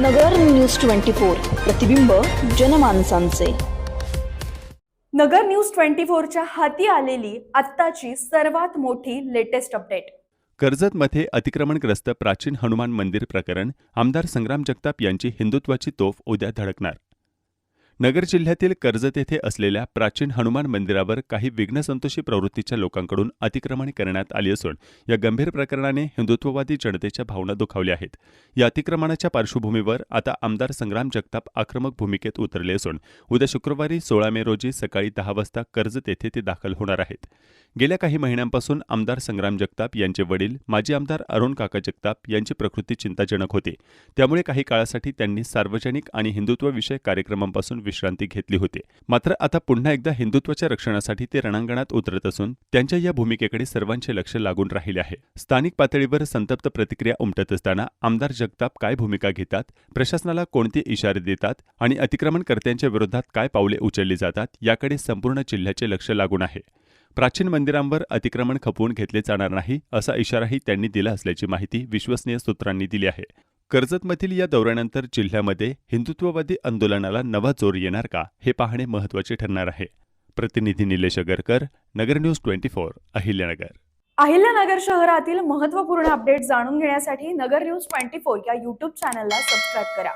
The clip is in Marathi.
नगर न्यूज ट्वेंटी फोर प्रतिबिंब जनमानसांचे. नगर न्यूज ट्वेंटी फोरच्या हाती आलेली आत्ताची सर्वात मोठी लेटेस्ट अपडेट कर्जतमध्ये अतिक्रमणग्रस्त प्राचीन हनुमान मंदिर प्रकरण आमदार संग्राम जगताप यांची हिंदुत्वाची तोफ उद्या धडकणार. नगर जिल्ह्यातील कर्जत येथे असलेल्या प्राचीन हनुमान मंदिरावर काही विघ्नसंतोषी प्रवृत्तीच्या लोकांकडून अतिक्रमण करण्यात आली असून या गंभीर प्रकरणाने हिंदुत्ववादी जनतेच्या भावना दुखावल्या आहेत. या अतिक्रमणाच्या पार्श्वभूमीवर आता आमदार संग्राम जगताप आक्रमक भूमिकेत उतरले असून उद्या शुक्रवारी सोळा मे रोजी सकाळी दहा वाजता कर्जत येथे ते दाखल होणार आहेत. गेल्या काही महिन्यांपासून आमदार संग्राम जगताप यांचे वडील माजी आमदार अरुण काका जगताप यांची प्रकृती चिंताजनक होती. त्यामुळे काही काळासाठी त्यांनी सार्वजनिक आणि हिंदुत्वविषयक कार्यक्रमांपासून विश्रांती घेतली होती. मात्र आता पुन्हा एकदा हिंदुत्वाच्या रक्षणासाठी ते रणांगणात उतरत असून त्यांच्या या भूमिकेकडे सर्वांचे लक्ष लागून राहिले आहे. स्थानिक पातळीवर संतप्त प्रतिक्रिया उमटत असताना आमदार जगताप काय भूमिका घेतात प्रशासनाला कोणते इशारे देतात आणि अतिक्रमणकर्त्यांच्या विरोधात काय पावले उचलली जातात याकडे संपूर्ण जिल्ह्याचे लक्ष लागून आहे. प्राचीन मंदिरांवर अतिक्रमण खपवून घेतले जाणार नाही असा इशाराही त्यांनी दिला असल्याची माहिती विश्वसनीय सूत्रांनी दिली आहे. कर्जतमधील या दौऱ्यानंतर जिल्ह्यामध्ये हिंदुत्ववादी आंदोलनाला नवा जोर येणार का हे पाहणे महत्त्वाचे ठरणार आहे. प्रतिनिधी Nilesh Agarkar Nagar news twenty four Ahilyanagar. Ahilyanagar शहरातील महत्त्वपूर्ण अपडेट जाणून घेण्यासाठी नगर न्यूज ट्वेंटी फोर या युट्यूब चॅनलला सबस्क्राईब करा.